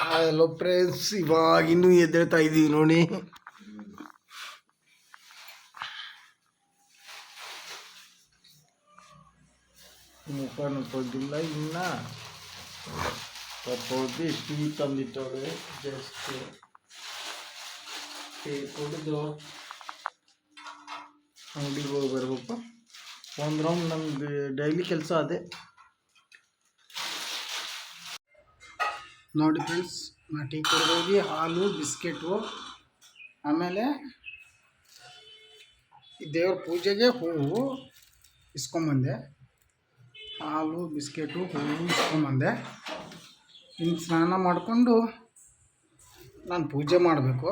Hello friends ಇವಾಗ ಇನ್ನೂ ಎದ್ದೇಳ್ತಾ ಇದ್ದೀವಿ ನೋಡಿ. ಮುಖ ನುಗ್ಗೋದಿಲ್ಲ ಇನ್ನ. ಎಷ್ಟು ಟೀ ತಂದಿಟ್ಟವ್ರೆ ಜಸ್ಟ್ ಟೀ ಅಂಗಡಿಗೆ ಹೋಗಿ ಬರ್ಬೇಕು. ಒಂದು ರೌಂಡ್ ನಮ್ದು ಡೈಲಿ ಕೆಲಸ ಅದೇ. ನೋಡಿ ಫ್ರೆಂಡ್ಸ್ ನಾ ಟೀ ಕುಡಿದೋಗಿ ಹಾಲು, ಬಿಸ್ಕೆಟು, ಆಮೇಲೆ ಈ ದೇವ್ರ ಪೂಜೆಗೆ ಹೂವು ಇಸ್ಕೊಂಬಂದೆ. ಹಾಲು, ಬಿಸ್ಕೆಟು, ಹೂವು ಇಸ್ಕೊಂಬಂದೆ. ಇನ್ನು ಸ್ನಾನ ಮಾಡಿಕೊಂಡು ನಾನು ಪೂಜೆ ಮಾಡಬೇಕು.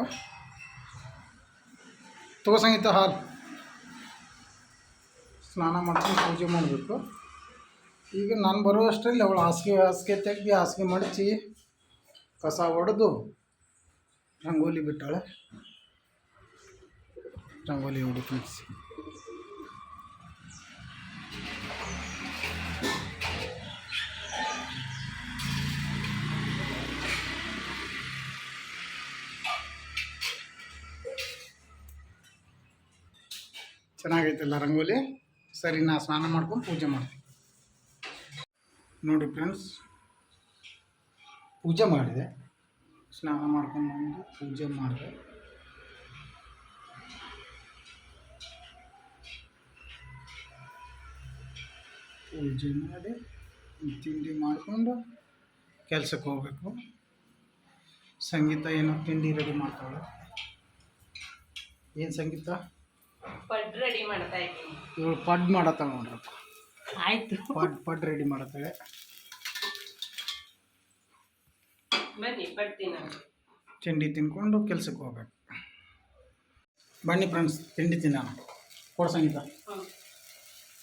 ತಗೋ ಸಂಗೀತ, ಹಾಲು. ಸ್ನಾನ ಮಾಡ್ಕೊಂಡು ಪೂಜೆ ಮಾಡಬೇಕು. ಈಗ ನಾನು ಬರುವಷ್ಟರಲ್ಲಿ ಅವಳು ಹಾಸಿಗೆ ಹಾಸಿಗೆ ತೆಗ್ದು ಹಾಸಿಗೆ ಮಡಚಿ ಕಸ ಹೊಡೆದು ರಂಗೋಲಿ ಬಿಟ್ಟಾಳೆ. ರಂಗೋಲಿ ಹೊಡಿ ಫ್ರೆಂಡ್ಸ್ ಚೆನ್ನಾಗೈತಲ್ಲ ರಂಗೋಲಿ? ಸರಿ ನಾ ಸ್ನಾನ ಮಾಡ್ಕೊಂಡು ಪೂಜೆ ಮಾಡ್ತೀನಿ. ನೋಡಿ ಫ್ರೆಂಡ್ಸ್ ಪೂಜೆ ಮಾಡಿದೆ. ಸ್ನಾನ ಮಾಡ್ಕೊಂಡು ಬಂದು ಪೂಜೆ ಮಾಡಿದೆ. ಪೂಜೆ ಮಾಡಿ ತಿಂಡಿ ಮಾಡಿಕೊಂಡು ಕೆಲಸಕ್ಕೆ ಹೋಗ್ಬೇಕು. ಸಂಗೀತ ಏನೋ ತಿಂಡಿ ರೆಡಿ ಮಾಡ್ತಾಳೆ ಏನು ಸಂಗೀತ? ಪಡ್ ರೆಡಿ ಮಾಡ್ತಾ ಇದ್ದೀನಿ. ಇವಳು ಪಡ್ ಮಾಡತ್ತಾಳೆ ನೋಡ್ರಪ್ಪ. ಆಯ್ತು. ಪಡ್ ಪಡ್ ರೆಡಿ ಮಾಡತ್ತಾಳೆ. ಬನ್ನಿ ಪಡ್ತೀನಿ ತಿಂಡಿ ತಿನ್ಕೊಂಡು ಕೆಲ್ಸಕ್ಕೆ ಹೋಗ್ಬೇಕು ಬನ್ನಿ ಫ್ರೆಂಡ್ಸ್ ತಿಂಡಿ ತಿನ್ನೋಣ ಕೊಡು ಸಂಗೀತ ಹ್ಞೂ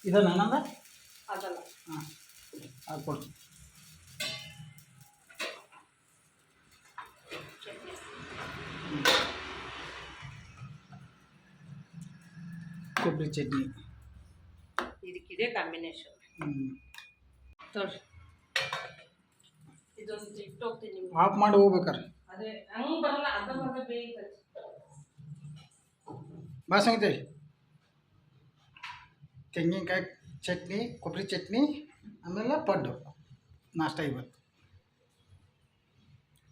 ಇದು ನನ್ನದ ಅದಲ್ಲ ಹಾಂ ಅದು ಕೊಡ್ತೀನಿ ಕೊಬ್ಬರಿ ಚಟ್ನಿ ಇದಕ್ಕಿದೆ ಕಾಂಬಿನೇಷನ್ ಹ್ಞೂ ತೋರಿ ಇದೊಂದು ಇಟ್ಟು ಹೋಗ್ತೀನಿ ನಿಮ್ಗೆ. ಆಫ್ ಮಾಡಿ ಹೋಗ್ಬೇಕಾರೆ. ಅದೇ ಹಂಗೆ ಬರಲ್ಲ ಬಾ ಸಂಗೀತ. ತೆಂಗಿನಕಾಯಿ ಚಟ್ನಿ ಕೊಬ್ಬರಿ ಚಟ್ನಿ ಆಮೇಲೆ ಪಡ್ಡು. ನಾಷ್ಟ ಇವತ್ತು.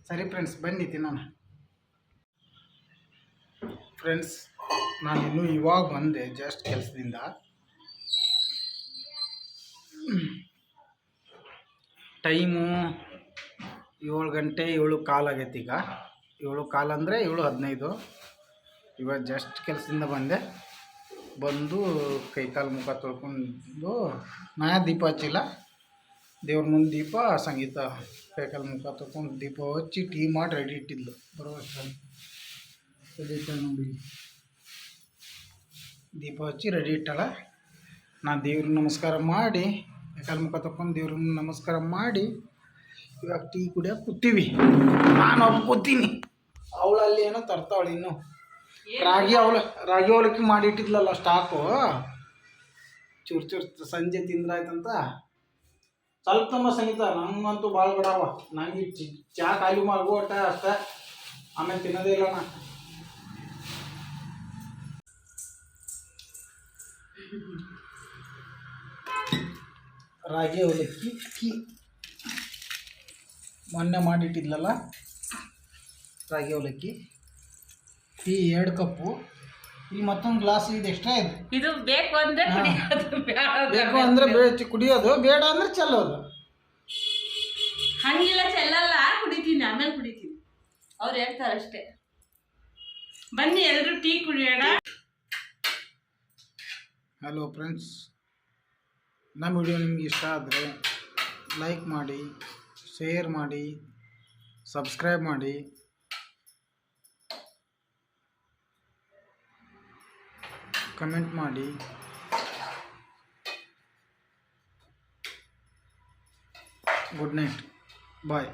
ಸರಿ ಫ್ರೆಂಡ್ಸ್ ಬನ್ನಿ ತಿನ್ನೋಣ. ಫ್ರೆಂಡ್ಸ್ ನಾನು ಇನ್ನೂ ಇವಾಗ ಬಂದೆ ಜಸ್ಟ್ ಕೆಲಸದಿಂದ. ಟೈಮು ಏಳು ಗಂಟೆ ಏಳು ಕಾಲು ಆಗೈತೆ ಈಗ. ಏಳು ಕಾಲು ಅಂದರೆ ಏಳು ಹದಿನೈದು. ಇವಾಗ ಜಸ್ಟ್ ಕೆಲಸದಿಂದ ಬಂದೆ. ಬಂದು ಕೈ ಕಾಲು ಮುಖ ತೊಳ್ಕೊಂಡು ನಾ ದೀಪ ಹಚ್ಚಿಲ್ಲ. ದೇವ್ರ ಮುಂದೆ ದೀಪ, ಸಂಗೀತ ಕೈ ಕಾಲು ಮುಖ ತೊಳ್ಕೊಂಡು ದೀಪ ಹಚ್ಚಿ ಟೀ ಮಾಡಿ ರೆಡಿ ಇಟ್ಟಿದ್ಲು. ಬರೋ ಅಷ್ಟರಲ್ಲಿ. ನೋಡಿ. ದೀಪ ಹಚ್ಚಿ ರೆಡಿ ಇಟ್ಟಾಳ. ನಾ ದೇವ್ರಿಗೆ ನಮಸ್ಕಾರ ಮಾಡಿ, ಕೈ ಕಾಲು ಮುಖ ತೊಳ್ಕೊಂಡು ದೇವ್ರಿಗೆ ನಮಸ್ಕಾರ ಮಾಡಿ ಇವಾಗ ಟೀ ಕುಡಿಯೋಕೆ ಕೂತೀವಿ. ನಾನು ಒಪ್ಕೋತೀನಿ ಕೂತೀನಿ. ಅವಳಲ್ಲಿ ಏನೋ ತರ್ತಾವಳು ಇನ್ನು. ರಾಗಿ ಅವಳು ರಾಗಿ ಅವಲಕ್ಕಿ ಮಾಡಿಟ್ಟಿದ್ಲಲ್ಲ ಸ್ಟಾಕು. ಚೂರು ಚೂರು ಸಂಜೆ ತಿಂದ್ರಾಯ್ತಂತ. ಸ್ವಲ್ಪ ತಮ್ಮ ಸಂಗೀತ ನಂಗಂತೂ ಭಾಳ ಬಿಡವ ನಂಗೆ ಚಿ ಖಾಲಿ ಮಗು ಒಟ್ಟ ಅಷ್ಟೇ. ಆಮೇಲೆ ತಿನ್ನೋದೇ ಇಲ್ಲ ನಾ ರಾಗಿ ಅವಲಕ್ಕಿ ಕಿ. ಮೊನ್ನೆ ಮಾಡಿಟ್ಟಿದ್ಲಲ್ಲ? ರಾಗಿ ಅವಲಕ್ಕಿ. ಟೀ ಎರಡು ಕಪ್ಪು. ಇಲ್ಲಿ ಮತ್ತೊಂದು ಗ್ಲಾಸ್ ಇದು ಎಕ್ಸ್ಟ್ರಾ ಇದೆ. ಇದು ಬೇಕು ಅಂದ್ರೆ ಬೇಕು ಅಂದರೆ ಬೇ ಕುಡಿಯೋದು ಬೇಡ ಅಂದ್ರೆ ಚೆಲ್ಲೋದು. ಹಂಗಿಲ್ಲ ಚೆಲ್ಲಲ್ಲ ಕುಡಿತೀನಿ ಆಮೇಲೆ ಕುಡಿತೀನಿ. ಅವ್ರು ಹೇಳ್ತಾರೆ ಅಷ್ಟೇ. ಬನ್ನಿ ಎಲ್ರು ಟೀ ಕುಡಿಯೋಣ. ಹಲೋ ಫ್ರೆಂಡ್ಸ್ ನಮ್ಮ ವಿಡಿಯೋ ನಿಮ್ಗೆ ಇಷ್ಟ ಆದರೆ ಲೈಕ್ ಮಾಡಿ. ಶೇರ್ ಮಾಡಿ ಸಬ್ಸ್ಕ್ರೈಬ್ ಮಾಡಿ ಕಮೆಂಟ್ ಮಾಡಿ ಗುಡ್ ನೈಟ್ ಬಾಯ್